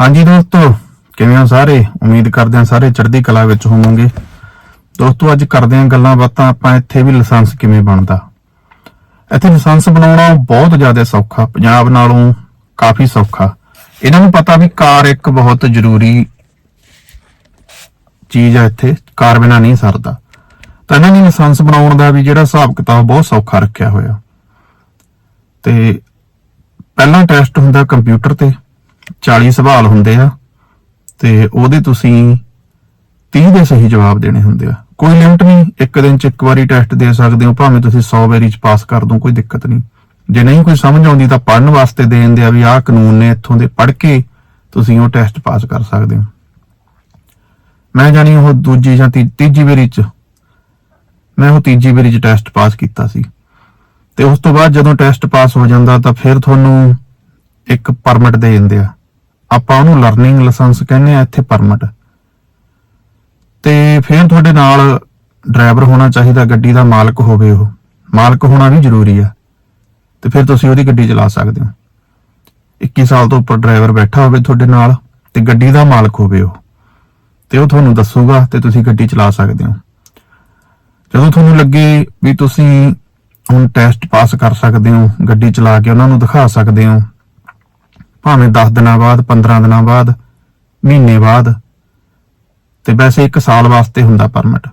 ਹਾਂਜੀ ਦੋਸਤੋ, ਕਿਵੇਂ ਹੋ ਸਾਰੇ? ਉਮੀਦ ਕਰਦੇ ਹਾਂ ਸਾਰੇ ਚੜ੍ਹਦੀ ਕਲਾ ਵਿੱਚ ਹੋਵੋਗੇ। ਦੋਸਤੋ, ਅੱਜ ਕਰਦੇ ਹਾਂ ਗੱਲਾਂ ਬਾਤਾਂ, ਆਪਾਂ ਇੱਥੇ ਵੀ ਲਾਇਸੈਂਸ ਕਿਵੇਂ ਬਣਦਾ? ਇੱਥੇ ਲਾਇਸੈਂਸ ਬਣਾਉਣਾ ਬਹੁਤ ਜ਼ਿਆਦਾ ਸੌਖਾ, ਪੰਜਾਬ ਨਾਲੋਂ ਕਾਫੀ ਸੌਖਾ। ਇਹਨਾਂ ਨੂੰ ਪਤਾ ਵੀ ਕਾਰ ਇੱਕ ਬਹੁਤ ਜ਼ਰੂਰੀ ਚੀਜ਼ ਹੈ ਇੱਥੇ, ਕਾਰ ਬਿਨਾ ਨਹੀਂ ਸਰਦਾ। ਤਾਂ ਇਹਨਾਂ ਨੇ ਲਾਇਸੈਂਸ ਬਣਾਉਣ ਦਾ ਵੀ ਜਿਹੜਾ ਹਿਸਾਬ ਕਿਤਾਬ ਬਹੁਤ ਸੌਖਾ ਰੱਖਿਆ ਹੋਇਆ। ਤੇ ਪਹਿਲਾ ਟੈਸਟ ਹੁੰਦਾ ਕੰਪਿਊਟਰ ਤੇ। 40 ਸਵਾਲ ਹੁੰਦੇ ਆ ਤੇ ਉਹਦੇ ਤੁਸੀਂ 30 ਦੇ ਸਹੀ ਜਵਾਬ ਦੇਣੇ ਹੁੰਦੇ ਆ। ਕੋਈ ਲਿਮਟ ਨਹੀਂ, ਇੱਕ ਦਿਨ ਚ ਇੱਕ ਵਾਰੀ ਟੈਸਟ ਦੇ ਸਕਦੇ ਹੋ, ਭਾਵੇਂ ਤੁਸੀਂ 100 ਵਾਰੀ ਚ ਪਾਸ ਕਰ ਦੋ, ਕੋਈ ਦਿੱਕਤ ਨਹੀਂ। ਜੇ ਨਹੀਂ ਕੋਈ ਸਮਝ ਆਉਂਦੀ ਤਾਂ ਪੜਨ ਵਾਸਤੇ ਦੇ ਦਿੰਦੇ ਆ ਵੀ ਆਹ ਕਾਨੂੰਨ ਨੇ ਇੱਥੋਂ ਦੇ ਪੜ੍ਹ ਕੇ ਤੁਸੀਂ ਉਹ ਟੈਸਟ ਪਾਸ ਕਰ ਸਕਦੇ ਹੋ। ਮੈਂ ਜਾਣੀ ਉਹ ਦੂਜੀ ਜਾਂ ਤੀ- ਤੀਜੀ ਵਾਰੀ ਚ, ਮੈਂ ਉਹ ਤੀਜੀ ਵਾਰੀ ਚ ਟੈਸਟ ਪਾਸ ਕੀਤਾ ਸੀ। ਤੇ ਉਸ ਤੋਂ ਬਾਅਦ ਜਦੋਂ ਟੈਸਟ ਪਾਸ ਹੋ ਜਾਂਦਾ ਤਾਂ ਫਿਰ ਤੁਹਾਨੂੰ ਇੱਕ ਪਰਮਿਟ ਦੇ ਦਿੰਦੇ ਆ। ਆਪਾਂ ਉਹਨੂੰ ਲਰਨਿੰਗ ਲਾਇਸੈਂਸ ਕਹਿੰਦੇ ਆ, ਇੱਥੇ ਪਰਮਿਟ ਤੇ ਫਿਰ ਤੁਹਾਡੇ ਨਾਲ ਡਰਾਈਵਰ ਹੋਣਾ ਚਾਹੀਦਾ, ਗੱਡੀ ਦਾ ਮਾਲਕ ਹੋਵੇ ਉਹ। ਮਾਲਕ ਹੋਣਾ ਵੀ ਜ਼ਰੂਰੀ ਆ। ਤੇ ਫਿਰ ਤੁਸੀਂ ਉਹਦੀ ਗੱਡੀ ਚਲਾ ਸਕਦੇ ਹੋ। 21 ਸਾਲ ਤੋਂ ਉੱਪਰ ਡਰਾਈਵਰ ਬੈਠਾ ਹੋਵੇ ਤੁਹਾਡੇ ਨਾਲ ਤੇ ਗੱਡੀ ਦਾ ਮਾਲਕ ਹੋਵੇ ਉਹ। ਤੇ ਉਹ ਤੁਹਾਨੂੰ ਦੱਸੂਗਾ ਤੇ ਤੁਸੀਂ ਗੱਡੀ ਚਲਾ ਸਕਦੇ ਹੋ। ਜਦੋਂ ਤੁਹਾਨੂੰ ਲੱਗੇ ਵੀ ਤੁਸੀਂ ਹੁਣ ਟੈਸਟ ਪਾਸ ਕਰ ਸਕਦੇ ਹੋ, ਗੱਡੀ ਚਲਾ ਕੇ ਉਹਨਾਂ ਨੂੰ ਦਿਖਾ ਸਕਦੇ ਹੋ ਭਾਵੇਂ 10 ਦਿਨਾਂ ਬਾਅਦ 15 ਦਿਨਾਂ ਬਾਅਦ, ਮਹੀਨੇ ਬਾਅਦ, ਤੇ ਵੈਸੇ 1 ਸਾਲ ਵਾਸਤੇ ਹੁੰਦਾ ਪਰਮਿਟ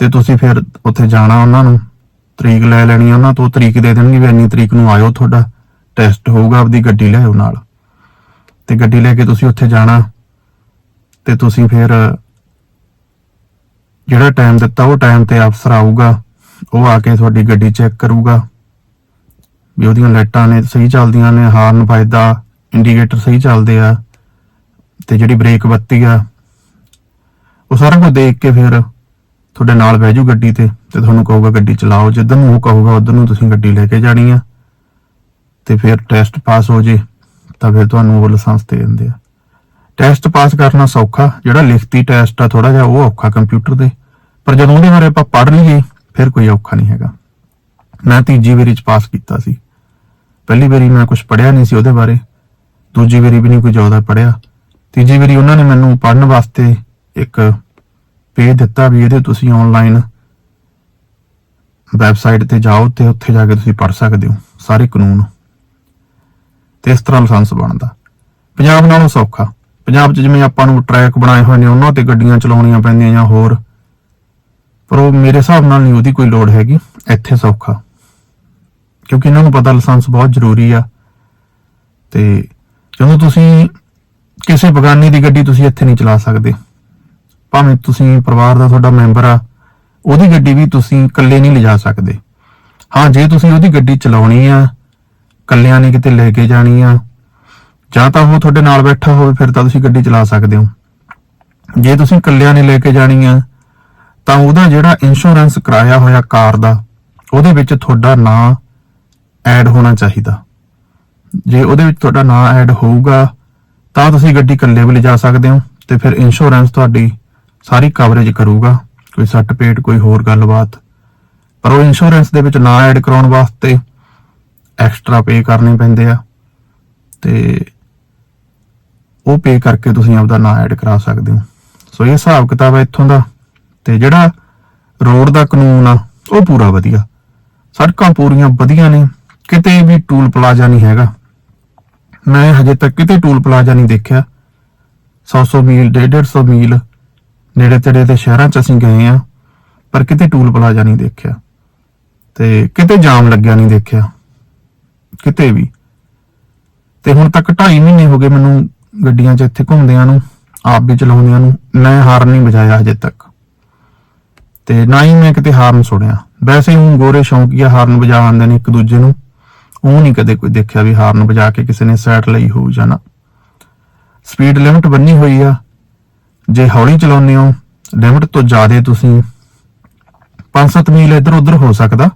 ਤੇ ਤੁਸੀਂ ਫਿਰ ਉੱਥੇ ਜਾਣਾ ਉਹਨਾਂ ਨੂੰ, ਤਰੀਕ ਲੈ ਲੈਣੀ ਉਹਨਾਂ ਤੋਂ, ਤਰੀਕ ਦੇ ਦੇਣਗੇ ਵੀ ਇੰਨੀ ਤਰੀਕ ਨੂੰ ਆਇਓ ਤੁਹਾਡਾ ਟੈਸਟ ਹੋਊਗਾ, ਆਪਦੀ ਗੱਡੀ ਲਿਆਓ ਨਾਲ। ਤੇ ਗੱਡੀ ਲੈ ਕੇ ਤੁਸੀਂ ਉੱਥੇ ਜਾਣਾ, ਤੇ ਤੁਸੀਂ ਫਿਰ ਜਿਹੜਾ ਟਾਈਮ ਦਿੱਤਾ ਉਹ ਟਾਈਮ ਤੇ ਅਫਸਰ ਆਊਗਾ, ਉਹ ਆ ਕੇ ਤੁਹਾਡੀ ਗੱਡੀ ਚੈੱਕ ਕਰੂਗਾ, ਵੀ ਉਹਦੀਆਂ ਲਾਈਟਾਂ ਨੇ ਸਹੀ ਚੱਲਦੀਆਂ ਨੇ, ਹਾਰਨ ਫਾਇਦਾ ਇੰਡੀਕੇਟਰ ਸਹੀ ਚੱਲਦੇ ਆ ਤੇ ਜਿਹੜੀ ਬ੍ਰੇਕ ਬੱਤੀ ਆ, ਉਹ ਸਾਰਾ ਕੁਝ ਦੇਖ ਕੇ ਫਿਰ ਤੁਹਾਡੇ ਨਾਲ ਬਹਿ ਜੂ ਗੱਡੀ ਤੇ ਤੇ ਤੁਹਾਨੂੰ ਕਹੂਗਾ ਗੱਡੀ ਚਲਾਓ, ਜਿੱਧਰ ਨੂੰ ਉਹ ਕਹੂਗਾ ਉਧਰ ਨੂੰ ਤੁਸੀਂ ਗੱਡੀ ਲੈ ਕੇ ਜਾਣੀ ਆ ਤੇ ਫਿਰ ਟੈਸਟ ਪਾਸ ਹੋ ਜੇ ਤਾਂ ਫਿਰ ਤੁਹਾਨੂੰ ਉਹ ਲਾਇਸੈਂਸ ਦੇ ਦਿੰਦੇ ਆ। ਟੈਸਟ ਪਾਸ ਕਰਨਾ ਸੌਖਾ, ਜਿਹੜਾ ਲਿਖਤੀ ਟੈਸਟ ਆ ਥੋੜਾ ਜਿਹਾ ਉਹ ਔਖਾ ਕੰਪਿਊਟਰ ਦੇ, ਪਰ ਜਦੋਂ ਉਹਦੇ ਬਾਰੇ ਆਪਾਂ ਪੜ੍ਹ ਲਈਏ, ਫਿਰ ਕੋਈ ਔਖਾ ਨਹੀਂ ਹੈਗਾ। ਮੈਂ ਤੀਜੀ ਵਾਰੀ ਚ ਪਾਸ ਕੀਤਾ ਸੀ। ਪਹਿਲੀ ਵਾਰੀ ਮੈਂ ਕੁਝ ਪੜਿਆ ਨਹੀਂ ਸੀ ਉਹਦੇ ਬਾਰੇ। ਦੂਜੀ ਵਾਰੀ ਵੀ ਨਹੀਂ ਕੋਈ ਜ਼ਿਆਦਾ ਪੜਿਆ ਤੀਜੀ ਵਾਰੀ ਉਹਨਾਂ ਨੇ ਮੈਨੂੰ ਪੜਨ ਵਾਸਤੇ ਇੱਕ ਪੇਜ ਦਿੱਤਾ ਵੀ ਇਹਦੇ ਤੁਸੀਂ ਆਨਲਾਈਨ ਵੈਬਸਾਈਟ ਤੇ ਜਾਓ ਤੇ ਉੱਥੇ ਜਾ ਕੇ ਤੁਸੀਂ ਪੜ ਸਕਦੇ ਹੋ, ਸਾਰੇ ਕਾਨੂੰਨ। ਤੇ ਇਸ ਤਰ੍ਹਾਂ ਲਾਇਸੈਂਸ ਬਣਦਾ। ਪੰਜਾਬ ਨਾਲੋਂ ਸੌਖਾ। ਪੰਜਾਬ 'ਚ ਜਿਵੇਂ ਆਪਾਂ ਨੂੰ ਟਰੈਕ ਬਣਾਏ ਹੋਏ ਨੇ, ਉਹਨਾਂ ਤੇ ਗੱਡੀਆਂ ਚਲਾਉਣੀਆਂ ਪੈਂਦੀਆਂ ਜਾਂ ਹੋਰ। ਪਰ ਉਹ ਮੇਰੇ ਹਿਸਾਬ ਨਾਲ ਨਹੀਂ ਉਹਦੀ ਕੋਈ ਲੋੜ ਹੈਗੀ, ਇੱਥੇ ਸੌਖਾ। ਕਿਉਂਕਿ ਇਹਨਾਂ ਨੂੰ ਪਤਾ ਲਾਇਸੈਂਸ ਬਹੁਤ ਜ਼ਰੂਰੀ ਆ। ਤੇ ਜਦੋਂ ਤੁਸੀਂ ਕਿਸੇ ਬਗਾਨੀ ਦੀ ਗੱਡੀ ਤੁਸੀਂ ਇੱਥੇ ਨਹੀਂ ਚਲਾ ਸਕਦੇ, ਭਾਵੇਂ ਤੁਸੀਂ ਪਰਿਵਾਰ ਦਾ ਤੁਹਾਡਾ ਮੈਂਬਰ ਆ, ਉਹਦੀ ਗੱਡੀ ਵੀ ਤੁਸੀਂ ਇਕੱਲੇ ਨਹੀਂ ਲਿਜਾ ਸਕਦੇ। ਹਾਂ, ਜੇ ਤੁਸੀਂ ਉਹਦੀ ਗੱਡੀ ਚਲਾਉਣੀ ਆ, ਇਕੱਲਿਆਂ ਨੇ ਕਿਤੇ ਲੈ ਕੇ ਜਾਣੀ ਆ, ਜਾਂ ਤਾਂ ਉਹ ਤੁਹਾਡੇ ਨਾਲ ਬੈਠਾ ਹੋਵੇ, ਫਿਰ ਤਾਂ ਤੁਸੀਂ ਗੱਡੀ ਚਲਾ ਸਕਦੇ ਹੋ। ਜੇ ਤੁਸੀਂ ਇਕੱਲਿਆਂ ਨੇ ਲੈ ਕੇ ਜਾਣੀ ਆ, ਤਾਂ ਉਹਦਾ ਜਿਹੜਾ ਇੰਸ਼ੋਰੈਂਸ ਕਰਾਇਆ ਹੋਇਆ ਕਾਰ ਦਾ, ਉਹਦੇ ਵਿੱਚ ਤੁਹਾਡਾ ਨਾਂ ਐਡ ਹੋਣਾ ਚਾਹੀਦਾ। ਜੇ ਉਹਦੇ ਵਿੱਚ ਤੁਹਾਡਾ ਨਾਂ ਐਡ ਹੋਊਗਾ, ਤਾਂ ਤੁਸੀਂ ਗੱਡੀ ਇਕੱਲੇ ਵੀ ਲਿਜਾ ਸਕਦੇ ਹੋ ਤੇ ਫਿਰ ਇੰਸ਼ੋਰੈਂਸ ਤੁਹਾਡੀ ਸਾਰੀ ਕਵਰੇਜ ਕਰੂਗਾ, ਕੋਈ ਸੱਟ ਪੇਟ, ਕੋਈ ਹੋਰ ਗੱਲਬਾਤ। ਪਰ ਉਹ ਇੰਸ਼ੋਰੈਂਸ ਦੇ ਵਿੱਚ ਨਾਂ ਐਡ ਕਰਾਉਣ ਵਾਸਤੇ ਐਕਸਟਰਾ ਪੇ ਕਰਨੇ ਪੈਂਦੇ ਆ ਤੇ ਉਹ ਪੇ ਕਰਕੇ ਤੁਸੀਂ ਆਪਦਾ ਨਾਂ ਐਡ ਕਰਾ ਸਕਦੇ ਹੋ। ਸੋ ਇਹ ਹਿਸਾਬ ਕਿਤਾਬ ਹੈ ਇੱਥੋਂ ਦਾ ਤੇ ਜਿਹੜਾ ਰੋਡ ਦਾ ਕਾਨੂੰਨ ਆ, ਉਹ ਪੂਰਾ ਵਧੀਆ। ਸੜਕਾਂ ਪੂਰੀਆਂ ਵਧੀਆ ਨੇ, ਕਿਤੇ ਵੀ ਟੂਲ ਪਲਾਜ਼ਾ ਨਹੀਂ ਹੈਗਾ। ਮੈਂ ਹਜੇ ਤੱਕ ਕਿਤੇ ਟੂਲ ਪਲਾਜ਼ਾ ਨਹੀਂ ਦੇਖਿਆ। 100-100 ਮੀਲ 150 ਮੀਲ ਨੇੜੇ ਤੇੜੇ ਦੇ ਸ਼ਹਿਰਾਂ 'ਚ ਅਸੀਂ ਗਏ ਆ ਪਰ ਕਿਤੇ ਟੂਲ ਪਲਾਜ਼ਾ ਨਹੀਂ ਦੇਖਿਆ ਤੇ ਕਿਤੇ ਜਾਮ ਲੱਗਿਆ ਨਹੀਂ ਦੇਖਿਆ, ਕਿਤੇ ਵੀ। ਤੇ ਹੁਣ ਤੱਕ 2.5 ਮਹੀਨੇ ਹੋ ਗਏ ਮੈਨੂੰ ਗੱਡੀਆਂ 'ਚ ਇੱਥੇ ਘੁੰਮਦਿਆਂ ਨੂੰ, ਆਪ ਵੀ ਚਲਾਉਂਦਿਆਂ ਨੂੰ, ਮੈਂ ਹਾਰਨ ਨਹੀਂ ਵਜਾਇਆ ਹਜੇ ਤੱਕ। ਤੇ ਨਾ ਹੀ ਮੈਂ ਕਿਤੇ ਹਾਰਨ ਸੁਣਿਆ। ਵੈਸੇ ਹੀ ਗੋਰੇ ਸ਼ੌਂਕੀਆ ਹਾਰਨ ਵਜਾਉਂਦੇ ਨੇ ਇੱਕ ਦੂਜੇ ਨੂੰ। ਉਹ ਨਹੀਂ ਕਦੇ ਕੋਈ ਦੇਖਿਆ ਵੀ ਹਾਰਨ ਵਜਾ ਕੇ ਕਿਸੇ ਨੇ ਸਾਈਡ ਲਈ ਹੋਊ ਜਾਂ ਨਾ। ਸਪੀਡ ਲਿਮਟ ਬੰਨੀ ਹੋਈ ਆ। ਜੇ ਹੌਲੀ ਚਲਾਉਂਦੇ ਹੋ ਲਿਮਟ ਤੋਂ ਜ਼ਿਆਦਾ ਤੁਸੀਂ 5-7 ਮੀਲ ਇੱਧਰ ਉੱਧਰ ਹੋ ਸਕਦਾ।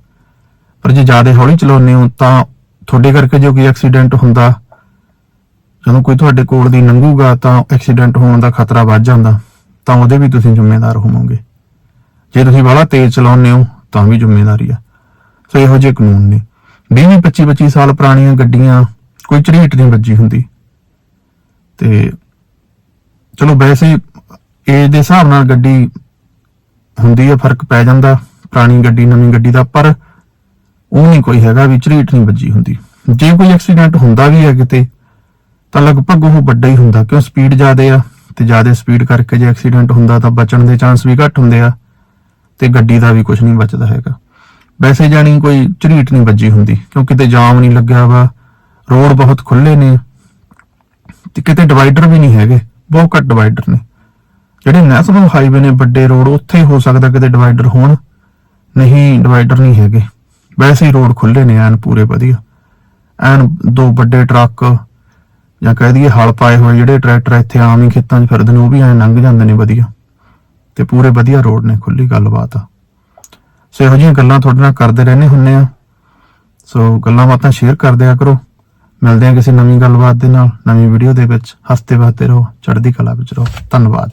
ਪਰ ਜੇ ਜ਼ਿਆਦਾ ਹੌਲੀ ਚਲਾਉਂਦੇ ਹੋ, ਤਾਂ ਤੁਹਾਡੇ ਕਰਕੇ ਜੇ ਕੋਈ ਐਕਸੀਡੈਂਟ ਹੁੰਦਾ, ਜਦੋਂ ਕੋਈ ਤੁਹਾਡੇ ਕੋਲ ਦੀ ਲੰਘੂਗਾ ਤਾਂ ਐਕਸੀਡੈਂਟ ਹੋਣ ਦਾ ਖਤਰਾ ਵੱਧ ਜਾਂਦਾ। ਤਾਂ ਉਹਦੇ ਵੀ ਤੁਸੀਂ ਜ਼ਿੰਮੇਦਾਰ ਹੋਵੋਗੇ। ਜੇ ਤੁਸੀਂ ਬਾਹਲਾ ਤੇਜ਼ ਚਲਾਉਂਦੇ ਹੋ, ਤਾਂ ਵੀ ਜ਼ਿੰਮੇਵਾਰੀ ਆ। ਸੋ ਇਹੋ ਜਿਹੇ ਕਾਨੂੰਨ ਨੇ। 20 25 25 ਸਾਲ ਪੁਰਾਣੀਆਂ ਗੱਡੀਆਂ, ਕੋਈ ਝਰੀਟ ਨਹੀਂ ਵੱਜੀ ਹੁੰਦੀ। ਤੇ ਚਲੋ ਵੈਸੇ ਏਜ ਦੇ ਹਿਸਾਬ ਨਾਲ ਗੱਡੀ ਹੁੰਦੀ ਹੈ, ਫ਼ਰਕ ਪੈ ਜਾਂਦਾ, ਪੁਰਾਣੀ ਗੱਡੀ, ਨਵੀਂ ਗੱਡੀ ਦਾ, ਪਰ ਉਹ ਨਹੀਂ ਕੋਈ ਹੈਗਾ ਵੀ ਝਰੀਟ ਨਹੀਂ ਵੱਜੀ ਹੁੰਦੀ। ਜੇ ਕੋਈ ਐਕਸੀਡੈਂਟ ਹੁੰਦਾ ਵੀ ਹੈ ਕਿਤੇ, ਤਾਂ ਲਗਭਗ ਉਹ ਵੱਡਾ ਹੀ ਹੁੰਦਾ, ਕਿਉਂ ਸਪੀਡ ਜ਼ਿਆਦੇ ਆ, ਤੇ ਜ਼ਿਆਦਾ ਸਪੀਡ ਕਰਕੇ ਜੇ ਐਕਸੀਡੈਂਟ ਹੁੰਦਾ ਤਾਂ ਬਚਣ ਦੇ ਚਾਂਸ ਵੀ ਘੱਟ ਹੁੰਦੇ ਆ, ਤੇ ਗੱਡੀ ਦਾ ਵੀ ਕੁਝ ਨਹੀਂ ਬਚਦਾ ਹੈਗਾ। ਵੈਸੇ ਜਾਣੀ ਕੋਈ ਝਰੀਟ ਨਹੀਂ ਵੱਜੀ ਹੁੰਦੀ, ਕਿਉਂਕਿ ਤੇ ਜਾਮ ਨਹੀਂ ਲੱਗਿਆ ਵਾ, ਰੋਡ ਬਹੁਤ ਖੁੱਲੇ ਨੇ, ਤੇ ਕਿਤੇ ਡਿਵਾਈਡਰ ਵੀ ਨਹੀਂ ਹੈਗੇ, ਬਹੁਤ ਘੱਟ ਡਿਵਾਈਡਰ ਨੇ। ਜਿਹੜੇ ਨੈਸ਼ਨਲ ਹਾਈਵੇ ਨੇ ਵੱਡੇ ਰੋਡ, ਉੱਥੇ ਹੋ ਸਕਦਾ ਕਿਤੇ ਡਿਵਾਈਡਰ ਹੋਣ, ਨਹੀਂ ਡਿਵਾਈਡਰ ਨਹੀਂ ਹੈਗੇ। ਵੈਸੇ ਹੀ ਰੋਡ ਖੁੱਲੇ ਨੇ, ਐਨ ਪੂਰੇ ਵਧੀਆ। ਐਨ ਦੋ ਵੱਡੇ ਟਰੱਕ, ਜਾਂ ਕਹਿ ਦਈਏ ਹਲ ਪਾਏ ਹੋਏ ਜਿਹੜੇ ਟਰੈਕਟਰ ਇੱਥੇ ਆਮ ਹੀ ਖੇਤਾਂ 'ਚ ਫਿਰਦੇ ਨੇ, ਉਹ ਵੀ ਐਨ ਲੰਘ ਜਾਂਦੇ ਨੇ ਵਧੀਆ। ਤੇ ਪੂਰੇ ਵਧੀਆ ਰੋਡ ਨੇ ਖੁੱਲੀ ਗੱਲਬਾਤ ਆ। ਸੋ ਇਹੋ ਜਿਹੀਆਂ ਗੱਲਾਂ ਤੁਹਾਡੇ ਨਾਲ ਕਰਦੇ ਰਹਿੰਦੇ ਹੁੰਨੇ ਆ ਸੋ ਗੱਲਾਂ ਬਾਤਾਂ ਸ਼ੇਅਰ ਕਰਦੇ ਕਰਦਿਆ ਕਰੋ। ਮਿਲਦੇ ਆ ਕਿਸੇ ਨਵੀਂ ਗੱਲਬਾਤ ਦੇ ਨਾਲ, ਨਵੀਂ ਵੀਡੀਓ ਦੇ ਵਿੱਚ। ਹੱਸਦੇ ਵਸਦੇ ਰਹੋ, ਚੜ੍ਹਦੀ ਕਲਾ ਵਿੱਚ ਰਹੋ। ਧੰਨਵਾਦ।